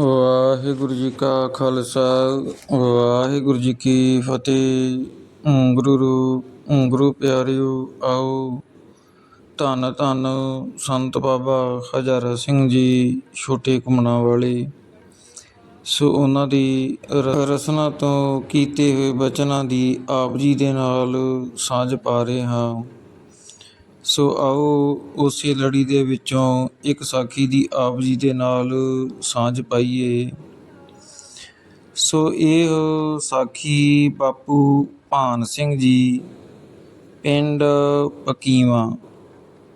ਵਾਹਿਗੁਰੂ ਜੀ ਕਾ ਖਾਲਸਾ, ਵਾਹਿਗੁਰੂ ਜੀ ਕੀ ਫਤਿਹ। ਗੁਰੂ ਰੂ- ਗੁਰੂ ਪਿਆਰਿਓ, ਆਓ। ਧੰਨ ਧੰਨ ਸੰਤ ਬਾਬਾ ਹਜ਼ਾਰਾ ਸਿੰਘ ਜੀ, ਛੋਟੇ ਘੁੰਮਣਾ ਵਾਲੇ। ਸੋ ਉਹਨਾਂ ਦੀ ਰ- ਰਸਨਾ ਤੋਂ ਕੀਤੇ ਹੋਏ ਬਚਨਾਂ ਦੀ ਆਪ ਜੀ ਦੇ ਨਾਲ ਸਾਂਝ ਪਾ ਰਹੇ ਹਾਂ। ਸੋ ਆਓ ਉਸੇ ਲੜੀ ਦੇ ਵਿੱਚੋਂ ਇੱਕ ਸਾਖੀ ਦੀ ਆਪ ਜੀ ਦੇ ਨਾਲ ਸਾਂਝ ਪਾਈਏ। ਸੋ ਇਹ ਸਾਖੀ ਬਾਪੂ ਭਾਨ ਸਿੰਘ ਜੀ, ਪਿੰਡ ਪਕੀਵਾ,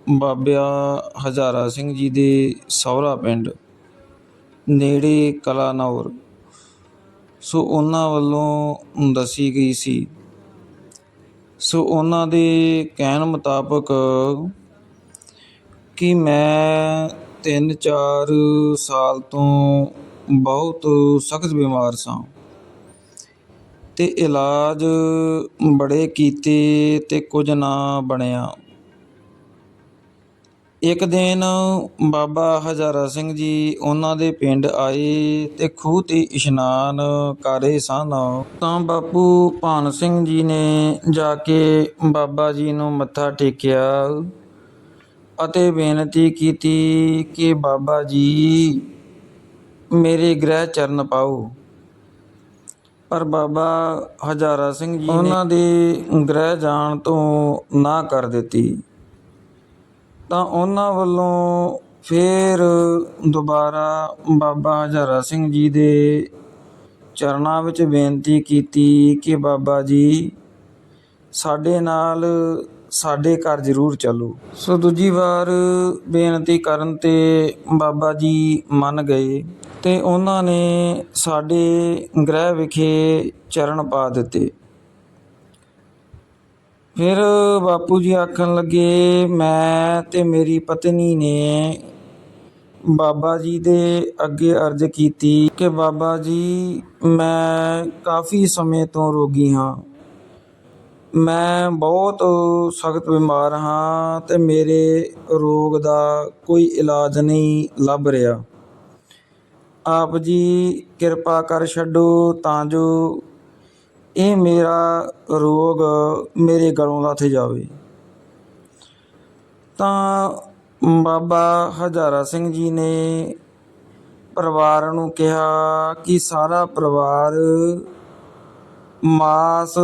ਬਾਬਿਆ ਹਜ਼ਾਰਾ ਸਿੰਘ ਜੀ ਦੇ ਸਹੁਰਾ ਪਿੰਡ, ਨੇੜੇ ਕਲਾਨੌਰ। ਸੋ ਉਹਨਾਂ ਵੱਲੋਂ ਦੱਸੀ ਗਈ ਸੀ ਸੋ ਉਹਨਾਂ ਦੇ ਕਹਿਣ ਮੁਤਾਬਕ ਕਿ ਮੈਂ 3-4 ਸਾਲ ਤੋਂ ਬਹੁਤ ਸਖਤ ਬਿਮਾਰ ਸਾਂ ਤੇ ਇਲਾਜ ਬੜੇ ਕੀਤੇ ਤੇ ਕੁਝ ਨਾ ਬਣਿਆ। ਇੱਕ ਦਿਨ ਬਾਬਾ ਹਜ਼ਾਰਾ ਸਿੰਘ ਜੀ ਉਹਨਾਂ ਦੇ ਪਿੰਡ ਆਏ ਤੇ ਖੂਹ ਤੇ ਇਸ਼ਨਾਨ ਕਰ ਰਹੇ ਸਨ। ਤਾਂ ਬਾਪੂ ਭਾਨ ਸਿੰਘ ਜੀ ਨੇ ਜਾ ਕੇ ਬਾਬਾ ਜੀ ਨੂੰ ਮੱਥਾ ਟੇਕਿਆ ਅਤੇ ਬੇਨਤੀ ਕੀਤੀ ਕਿ ਬਾਬਾ ਜੀ ਮੇਰੇ ਗ੍ਰਹਿ ਚਰਨ ਪਾਓ। ਪਰ ਬਾਬਾ ਹਜ਼ਾਰਾ ਸਿੰਘ ਜੀ ਨੇ ਉਹਨਾਂ ਦੇ ਗ੍ਰਹਿ ਜਾਣ ਤੋਂ ਨਾ ਕਰ ਦਿੱਤੀ। ਤਾਂ ਉਹਨਾਂ ਵੱਲੋਂ ਫਿਰ ਦੁਬਾਰਾ ਬਾਬਾ ਹਜ਼ਾਰਾ ਸਿੰਘ ਜੀ ਦੇ ਚਰਨਾਂ ਵਿੱਚ ਬੇਨਤੀ ਕੀਤੀ ਕਿ ਬਾਬਾ ਜੀ, ਸਾਡੇ ਨਾਲ ਸਾਡੇ ਘਰ ਜ਼ਰੂਰ ਚੱਲੋ। ਸੋ ਦੂਜੀ ਵਾਰ ਬੇਨਤੀ ਕਰਨ ਤੇ ਬਾਬਾ ਜੀ ਮੰਨ ਗਏ ਤੇ ਉਹਨਾਂ ਨੇ ਸਾਡੇ ਗ੍ਰਹਿ ਵਿਖੇ ਚਰਨ ਪਾ ਦਿੱਤੇ। ਫਿਰ ਬਾਪੂ ਜੀ ਆਖਣ ਲੱਗੇ, ਮੈਂ ਤੇ ਮੇਰੀ ਪਤਨੀ ਨੇ ਬਾਬਾ ਜੀ ਦੇ ਅੱਗੇ ਅਰਜ਼ ਕੀਤੀ ਕਿ ਬਾਬਾ ਜੀ, ਮੈਂ ਕਾਫੀ ਸਮੇਂ ਤੋਂ ਰੋਗੀ ਹਾਂ। ਮੈਂ ਬਹੁਤ ਸਖਤ ਬਿਮਾਰ ਹਾਂ ਤੇ ਮੇਰੇ ਰੋਗ ਦਾ ਕੋਈ ਇਲਾਜ ਨਹੀਂ ਲੱਭ ਰਿਹਾ। ਆਪ ਜੀ ਕਿਰਪਾ ਕਰ ਛੱਡੋ ਤਾਂ ਜੋ ਇਹ ਮੇਰਾ ਰੋਗ ਮੇਰੇ ਗਲੋਂ ਲੱਥ ਜਾਵੇ। ਤਾਂ ਬਾਬਾ ਹਜ਼ਾਰਾ ਸਿੰਘ ਜੀ ਨੇ ਪਰਿਵਾਰ ਨੂੰ ਕਿਹਾ ਕਿ ਸਾਰਾ ਪਰਿਵਾਰ ਮਾਸ,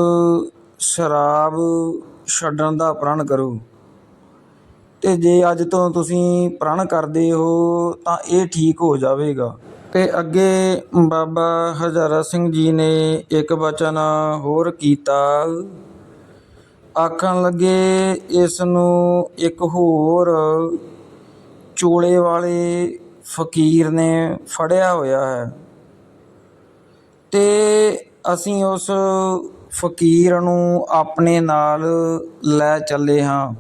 ਸ਼ਰਾਬ ਛੱਡਣ ਦਾ ਪ੍ਰਣ ਕਰੋ। ਤੇ ਜੇ ਅੱਜ ਤੋਂ ਤੁਸੀਂ ਪ੍ਰਣ ਕਰਦੇ ਹੋ ਤਾਂ ਇਹ ਠੀਕ ਹੋ ਜਾਵੇਗਾ। ਤੇ ਅੱਗੇ ਬਾਬਾ ਹਜ਼ਾਰਾ ਸਿੰਘ ਜੀ ਨੇ ਇੱਕ ਬਚਨ ਹੋਰ ਕੀਤਾ। ਆਖਣ ਲੱਗੇ ਇਸ ਨੂੰ ਇੱਕ ਹੋਰ ਚੋਲੇ ਵਾਲੇ ਫਕੀਰ ਨੇ ਫੜਿਆ ਹੋਇਆ ਹੈ। ਤੇ ਅਸੀਂ ਉਸ ਫਕੀਰ ਨੂੰ ਆਪਣੇ ਨਾਲ ਲੈ ਚੱਲੇ ਹਾਂ।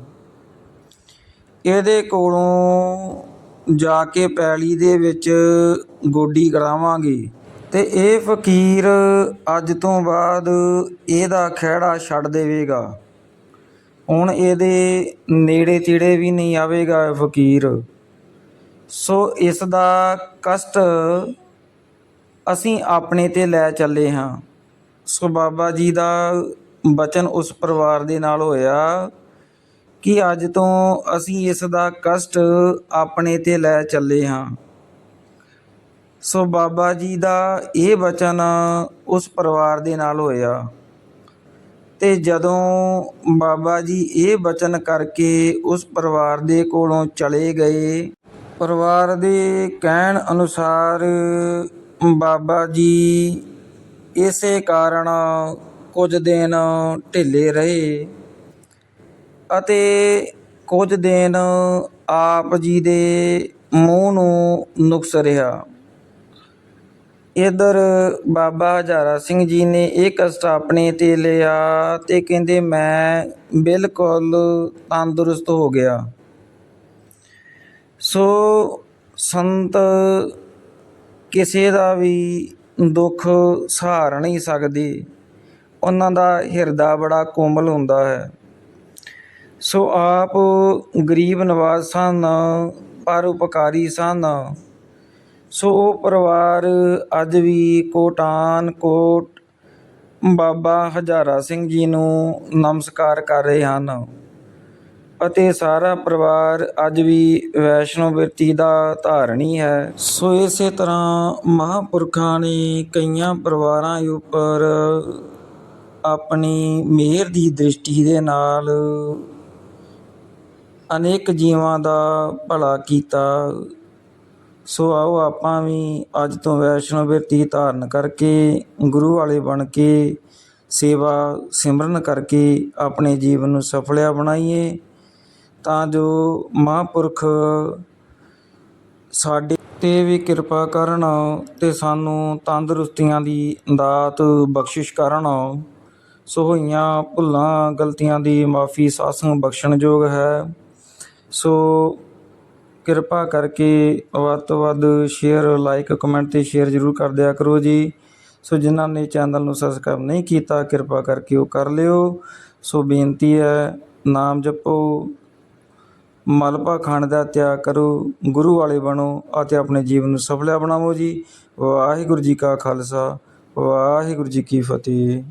ਇਹਦੇ ਕੋਲੋਂ ਜਾ ਕੇ ਪੈਲੀ ਦੇ ਵਿੱਚ ਗੋਡੀ ਕਰਾਵਾਂਗੇ ਅਤੇ ਇਹ ਫਕੀਰ ਅੱਜ ਤੋਂ ਬਾਅਦ ਇਹਦਾ ਖਹਿੜਾ ਛੱਡ ਦੇਵੇਗਾ। ਹੁਣ ਇਹਦੇ ਨੇੜੇ ਤੇੜੇ ਵੀ ਨਹੀਂ ਆਵੇਗਾ ਇਹ ਫਕੀਰ। ਸੋ ਇਸ ਦਾ ਕਸ਼ਟ ਅਸੀਂ ਆਪਣੇ ਤੇ ਲੈ ਚੱਲੇ ਹਾਂ। ਸੋ ਬਾਬਾ ਜੀ ਦਾ ਬਚਨ ਉਸ ਪਰਿਵਾਰ ਦੇ ਨਾਲ ਹੋਇਆ। ਕਿ ਅੱਜ ਤੋਂ ਅਸੀਂ ਇਸ ਦਾ ਕਸ਼ਟ ਆਪਣੇ ਤੇ ਲੈ ਚੱਲੇ ਹਾਂ। ਸੋ ਬਾਬਾ ਜੀ ਦਾ ਇਹ ਬਚਨ ਉਸ ਪਰਿਵਾਰ ਦੇ ਨਾਲ ਹੋਇਆ। ਤੇ ਜਦੋਂ ਬਾਬਾ ਜੀ ਇਹ ਬਚਨ ਕਰਕੇ ਉਸ ਪਰਿਵਾਰ ਦੇ ਕੋਲੋਂ ਚਲੇ ਗਏ, ਪਰਿਵਾਰ ਦੇ ਕਹਿਣ ਅਨੁਸਾਰ ਬਾਬਾ ਜੀ ਇਸੇ ਕਾਰਨ ਕੁਝ ਦਿਨ ਢਿੱਲੇ ਰਹੇ। ਅਤੇ ਕੁਝ ਦਿਨ ਆਪ ਜੀ ਦੇ ਮੂੰਹ ਨੂੰ ਨੁਕਸ ਰਿਹਾ। ਇਧਰ ਬਾਬਾ ਹਜ਼ਾਰਾ ਸਿੰਘ ਜੀ ਨੇ ਇਹ ਕਸ਼ਟ ਆਪਣੇ ਤੇ ਲਿਆ ਤੇ ਕਹਿੰਦੇ, ਮੈਂ ਬਿਲਕੁਲ ਤੰਦਰੁਸਤ ਹੋ ਗਿਆ। ਸੋ ਸੰਤ ਕਿਸੇ ਦਾ ਵੀ ਦੁੱਖ ਸਹਾਰ ਨਹੀਂ ਸਕਦੇ। ਉਹਨਾਂ ਦਾ ਹਿਰਦਾ ਬੜਾ ਕੋਮਲ ਹੁੰਦਾ ਹੈ। ਸੋ ਆਪ ਗਰੀਬ ਨਵਾਜ਼ ਸਨ ਪਰ ਉਪਕਾਰੀ ਸਨ। ਸੋ ਉਹ ਪਰਿਵਾਰ ਅੱਜ ਵੀ ਕੋਟਾਨ ਕੋਟ ਬਾਬਾ ਹਜ਼ਾਰਾ ਸਿੰਘ ਜੀ ਨੂੰ ਨਮਸਕਾਰ ਕਰ ਰਹੇ ਹਨ ਅਤੇ ਸਾਰਾ ਪਰਿਵਾਰ ਅੱਜ ਵੀ ਵੈਸ਼ਨੋ ਬਿਰਤੀ ਦਾ ਧਾਰਨੀ ਹੈ। ਸੋ ਇਸੇ ਤਰ੍ਹਾਂ ਮਹਾਂਪੁਰਖਾਂ ਨੇ ਕਈਆਂ ਪਰਿਵਾਰਾਂ ਉੱਪਰ ਆਪਣੀ ਮਿਹਰ ਦੀ ਦ੍ਰਿਸ਼ਟੀ ਦੇ ਨਾਲ ਅਨੇਕ ਜੀਵਾਂ ਦਾ ਭਲਾ ਕੀਤਾ। ਸੋ ਆਓ ਆਪਾਂ ਵੀ ਅੱਜ ਤੋਂ ਵੈਸ਼ਨੋ ਬਿਰਤੀ ਧਾਰਨ ਕਰਕੇ, ਗੁਰੂ ਵਾਲੇ ਬਣ ਕੇ, ਸੇਵਾ ਸਿਮਰਨ ਕਰਕੇ ਆਪਣੇ ਜੀਵਨ ਨੂੰ ਸਫਲਿਆ ਬਣਾਈਏ। ਤਾਂ ਜੋ ਮਹਾਂਪੁਰਖ ਸਾਡੇ ਤੇ ਵੀ ਕਿਰਪਾ ਕਰਨ ਤੇ ਸਾਨੂੰ ਤੰਦਰੁਸਤੀਆਂ ਦੀ ਦਾਤ ਬਖਸ਼ਿਸ਼ ਕਰਨ। ਸੋ ਹੋਈਆਂ ਭੁੱਲਾਂ, ਗਲਤੀਆਂ ਦੀ ਮਾਫੀ, ਸਾਸੰਗ ਬਖਸ਼ਣਯੋਗ ਹੈ। ਸੋ ਕਿਰਪਾ ਕਰਕੇ ਵੱਧ ਤੋਂ ਵੱਧ ਸ਼ੇਅਰ ਲਾਈਕ ਕਮੈਂਟ ਤੇ ਸ਼ੇਅਰ ਜ਼ਰੂਰ ਕਰ ਦਿਆ ਕਰੋ ਜੀ। ਸੋ ਜਿਨ੍ਹਾਂ ਨੇ ਚੈਨਲ ਨੂੰ ਸਬਸਕ੍ਰਾਈਬ ਨਹੀਂ ਕੀਤਾ, ਕਿਰਪਾ ਕਰਕੇ ਉਹ ਕਰ ਲਿਓ। ਸੋ ਬੇਨਤੀ ਹੈ, ਨਾਮ ਜਪੋ ਮਲਪਾ ਖਾਣ ਦਾ ਤਿਆਗ ਕਰੋ, ਗੁਰੂ ਵਾਲੇ ਬਣੋ ਅਤੇ ਆਪਣੇ ਜੀਵਨ ਨੂੰ ਸਫਲਿਆ ਬਣਾਵੋ ਜੀ। ਵਾਹਿਗੁਰੂ ਜੀ ਕਾ ਖਾਲਸਾ, ਵਾਹਿਗੁਰੂ ਜੀ ਕੀ ਫਤਿਹ।